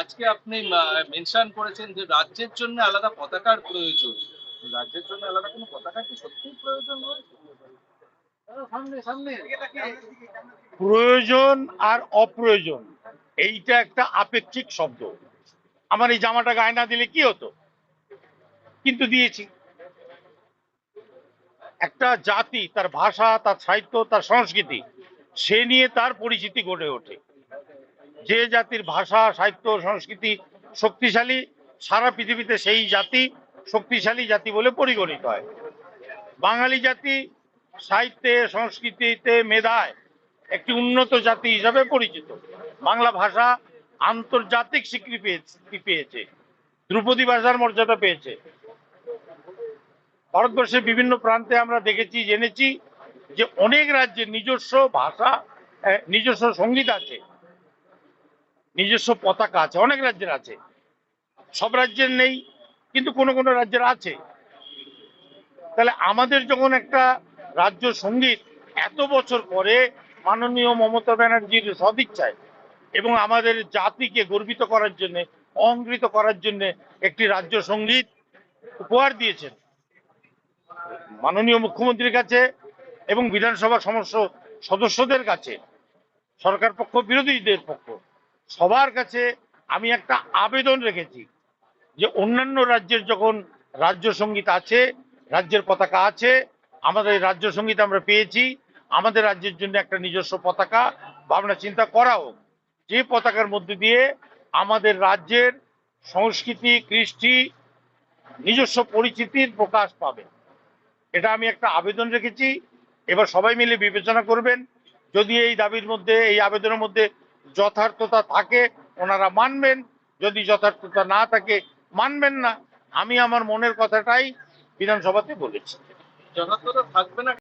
আজকে আপনি মেনশন করেছেন যে রাজ্যের জন্য আলাদা পতাকার প্রয়োজন। রাজ্যের জন্য আলাদা কোনো পতাকা কি সত্যি প্রয়োজন প্রয়োজন আর অপ্রয়োজন, এইটা একটা আপেক্ষিক শব্দ। আমার এই জামাটা গায়ে না দিলে কি হতো? কিন্তু দিয়েছি। একটা জাতি, তার ভাষা, তার সাহিত্য, তার সংস্কৃতি সে নিয়ে তার পরিচিতি গড়ে ওঠে। যে জাতির ভাষা, সাহিত্য, সংস্কৃতি শক্তিশালী, সারা পৃথিবীতে সেই জাতি শক্তিশালী জাতি বলে পরিগণিত হয়। বাঙালি জাতি সাহিত্যে, সংস্কৃতিতে মেধায় একটি উন্নত জাতি হিসাবে পরিচিত। বাংলা ভাষা আন্তর্জাতিক স্বীকৃতি পেয়েছে ধ্রুপদী ভাষার মর্যাদা পেয়েছে। ভারতবর্ষের বিভিন্ন প্রান্তে আমরা দেখেছি, জেনেছি যে অনেক রাজ্যের নিজস্ব ভাষা নিজস্ব সংগীত আছে, নিজস্ব পতাকা আছে, অনেক রাজ্যের আছে। সব রাজ্যের নেই, কিন্তু কোনো কোনো রাজ্যের আছে। তাহলে আমাদের যখন একটা রাজ্য সংগীত এত বছর পরে মাননীয় মমতা ব্যানার্জির সদিচ্ছায় এবং আমাদের জাতিকে গর্বিত করার জন্য অহংকৃত করার জন্য একটি রাজ্য সংগীত উপহার দিয়েছেন। মাননীয় মুখ্যমন্ত্রীর কাছে এবং বিধানসভার সমস্ত সদস্যদের কাছে, সরকার পক্ষ, বিরোধীদের পক্ষ, সবার কাছে আমি একটা আবেদন রেখেছি যে অন্যান্য রাজ্যের যখন রাজ্য সংগীত আছে, রাজ্যের পতাকা আছে, আমাদের রাজ্য সংগীত আমরা পেয়েছি, আমাদের রাজ্যের জন্য একটা নিজস্ব পতাকা, ভাবনা চিন্তা করা হোক যে পতাকার মধ্যে দিয়ে আমাদের রাজ্যের সংস্কৃতি, কৃষ্টি, নিজস্ব পরিচিতির প্রকাশ পাবে। এটা আমি একটা আবেদন রেখেছি। এবার সবাই মিলে বিবেচনা করবেন, যদি এই দাবির মধ্যে, এই আবেদনের মধ্যে যথার্থতা থাকে, ওনারা মানবেন, যদি যথার্থতা না থাকে, মানবেন না। আমি আমার মনের কথাটাই বিধানসভাতে বলেছি। যথার্থতা থাকবে না